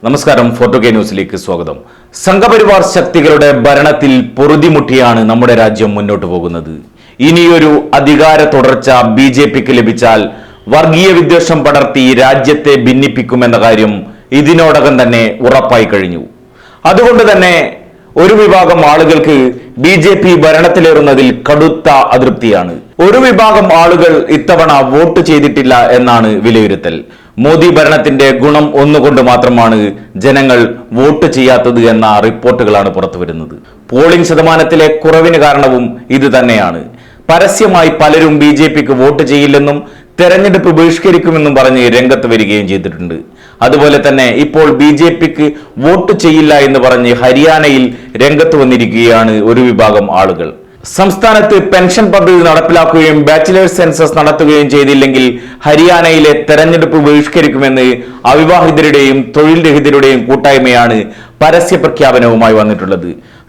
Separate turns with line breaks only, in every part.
നമസ്കാരം photo K ന്യൂസിലേക്ക് സ്വാഗതം. സംഘപരിവാർ ശക്തികളുടെ ഭരണത്തിൽ പൊറുതിമുട്ടിയാണ് നമ്മുടെ രാജ്യം മുന്നോട്ട് പോകുന്നത്. ഇനിയൊരു അധികാര തുടർച്ച ബി ജെ പിക്ക് ലഭിച്ചാൽ വർഗീയ വിദ്വേഷം പടർത്തി രാജ്യത്തെ ഭിന്നിപ്പിക്കുമെന്ന കാര്യം ഇതിനോടകം തന്നെ ഉറപ്പായി കഴിഞ്ഞു. അതുകൊണ്ട് തന്നെ ഒരു വിഭാഗം ആളുകൾക്ക് ബി ജെ പി ഭരണത്തിലേറുന്നതിൽ കടുത്ത അതൃപ്തിയാണ്. ഒരു വിഭാഗം ആളുകൾ ഇത്തവണ വോട്ട് ചെയ്തിട്ടില്ല എന്നാണ് വിലയിരുത്തൽ. മോദി ഭരണത്തിന്റെ ഗുണം ഒന്നുകൊണ്ട് മാത്രമാണ് ജനങ്ങൾ വോട്ട് ചെയ്യാത്തത് എന്ന റിപ്പോർട്ടുകളാണ് പുറത്തുവരുന്നത് പോളിംഗ് ശതമാനത്തിലെ കുറവിന് കാരണവും ഇത് തന്നെയാണ്. പരസ്യമായി പലരും ബി ജെ പിക്ക് വോട്ട് ചെയ്യില്ലെന്നും തെരഞ്ഞെടുപ്പ് ബഹിഷ്കരിക്കുമെന്നും പറഞ്ഞ് രംഗത്ത് വരികയും ചെയ്തിട്ടുണ്ട്. അതുപോലെ തന്നെ ഇപ്പോൾ ബി ജെ പിക്ക് വോട്ട് ചെയ്യില്ല എന്ന് പറഞ്ഞ് ഹരിയാനയിൽ രംഗത്ത് വന്നിരിക്കുകയാണ് ഒരു വിഭാഗം ആളുകൾ. സംസ്ഥാനത്ത് പെൻഷൻ പദ്ധതി നടപ്പിലാക്കുകയും ബാച്ചിലേഴ്സ് സെൻസസ് നടത്തുകയും ചെയ്തില്ലെങ്കിൽ ഹരിയാനയിലെ തെരഞ്ഞെടുപ്പ് ബഹിഷ്കരിക്കുമെന്ന് അവിവാഹിതരുടെയും തൊഴിൽ രഹിതരുടെയും കൂട്ടായ്മയാണ് പരസ്യ പ്രഖ്യാപനവുമായി വന്നിട്ടുള്ളത്.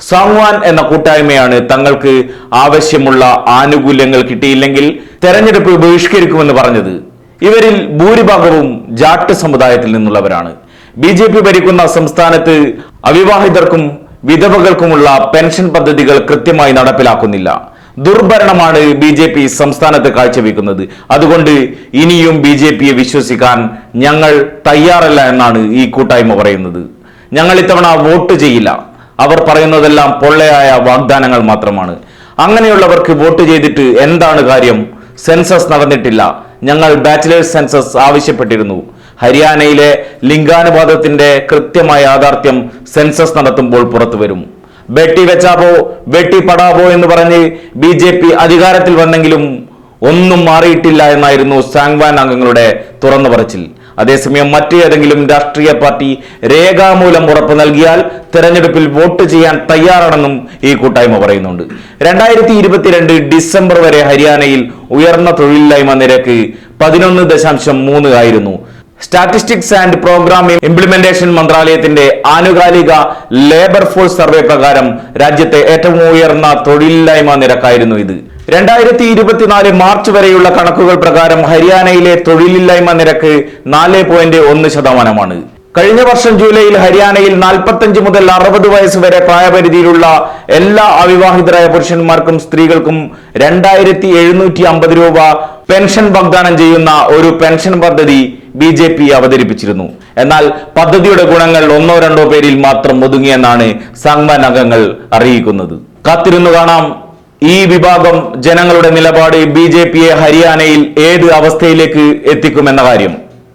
സാങ്വാൻ എന്ന കൂട്ടായ്മയാണ് തങ്ങൾക്ക് ആവശ്യമുള്ള ആനുകൂല്യങ്ങൾ കിട്ടിയില്ലെങ്കിൽ തെരഞ്ഞെടുപ്പ് ബഹിഷ്കരിക്കുമെന്ന് പറഞ്ഞത്. ഇവരിൽ ഭൂരിഭാഗവും ജാട്ട് സമുദായത്തിൽ നിന്നുള്ളവരാണ്. ബി ഭരിക്കുന്ന സംസ്ഥാനത്ത് അവിവാഹിതർക്കും വിധവകൾക്കുമുള്ള പെൻഷൻ പദ്ധതികൾ കൃത്യമായി നടപ്പിലാക്കുന്നില്ല. ദുർഭരണമാണ് ബി ജെ പി സംസ്ഥാനത്ത് കാഴ്ചവെക്കുന്നത്. അതുകൊണ്ട് ഇനിയും ബി ജെ പിയെ വിശ്വസിക്കാൻ ഞങ്ങൾ തയ്യാറല്ല എന്നാണ് ഈ കൂട്ടായ്മ പറയുന്നത്. ഞങ്ങൾ ഇത്തവണ വോട്ട് ചെയ്യില്ല. അവർ പറയുന്നതെല്ലാം പൊള്ളയായ വാഗ്ദാനങ്ങൾ മാത്രമാണ്. അങ്ങനെയുള്ളവർക്ക് വോട്ട് ചെയ്തിട്ട് എന്താണ് കാര്യം? സെൻസസ് നടന്നിട്ടില്ല. ഞങ്ങൾ ബാച്ചിലേഴ്സ് സെൻസസ് ആവശ്യപ്പെട്ടിരുന്നു. ഹരിയാനയിലെ ലിംഗാനുപാതത്തിന്റെ കൃത്യമായ യാഥാർത്ഥ്യം സെൻസസ് നടത്തുമ്പോൾ പുറത്തു വരും. ബെട്ടി വെച്ചാവോ ബെട്ടി പടാവോ എന്ന് പറഞ്ഞ് ബി ജെ പി അധികാരത്തിൽ വന്നെങ്കിലും ഒന്നും മാറിയിട്ടില്ല എന്നായിരുന്നു സാങ്വാൻ അംഗങ്ങളുടെ തുറന്നു പറച്ചിൽ. അതേസമയം മറ്റേതെങ്കിലും രാഷ്ട്രീയ പാർട്ടി രേഖാമൂലം ഉറപ്പ് നൽകിയാൽ തെരഞ്ഞെടുപ്പിൽ വോട്ട് ചെയ്യാൻ തയ്യാറാണെന്നും ഈ കൂട്ടായ്മ പറയുന്നുണ്ട്. രണ്ടായിരത്തി ഇരുപത്തിരണ്ട് ഡിസംബർ വരെ ഹരിയാനയിൽ ഉയർന്ന തൊഴിലില്ലായ്മ നിരക്ക് പതിനൊന്ന് ദശാംശം മൂന്ന് ആയിരുന്നു. സ്റ്റാറ്റിസ്റ്റിക്സ് ആൻഡ് പ്രോഗ്രാം ഇംപ്ലിമെന്റേഷൻ മന്ത്രാലയത്തിന്റെ ആനുകാലിക ലേബർ ഫോഴ്സ് സർവേ പ്രകാരം രാജ്യത്തെ ഏറ്റവും ഉയർന്ന തൊഴിലില്ലായ്മ നിരക്കായിരുന്നു ഇത് രണ്ടായിരത്തി ഇരുപത്തിനാല് മാർച്ച് വരെയുള്ള കണക്കുകൾ പ്രകാരം ഹരിയാനയിലെ തൊഴിലില്ലായ്മ നിരക്ക് നാല് പോയിന്റ് ഒന്ന് ശതമാനമാണ് കഴിഞ്ഞ വർഷം ജൂലൈയിൽ ഹരിയാനയിൽ നാൽപ്പത്തഞ്ച് മുതൽ അറുപത് വയസ്സ് വരെ പ്രായപരിധിയിലുള്ള എല്ലാ അവിവാഹിതരായ പുരുഷന്മാർക്കും സ്ത്രീകൾക്കും രണ്ടായിരത്തി രൂപ പെൻഷൻ വാഗ്ദാനം ചെയ്യുന്ന ഒരു പെൻഷൻ പദ്ധതി ബി ജെ പി അവതരിപ്പിച്ചിരുന്നു. എന്നാൽ പദ്ധതിയുടെ ഗുണങ്ങൾ ഒന്നോ രണ്ടോ പേരിൽ മാത്രം ഒതുങ്ങിയെന്നാണ് സംഘാൻ അംഗങ്ങൾ അറിയിക്കുന്നത്. കാത്തിരുന്നു കാണാം. ഈ വിഭാഗം ജനങ്ങളുടെ നിലപാട് ബി ജെ പിയെ ഹരിയാനയിൽ ഏത് അവസ്ഥയിലേക്ക് എത്തിക്കുമെന്ന കാര്യം.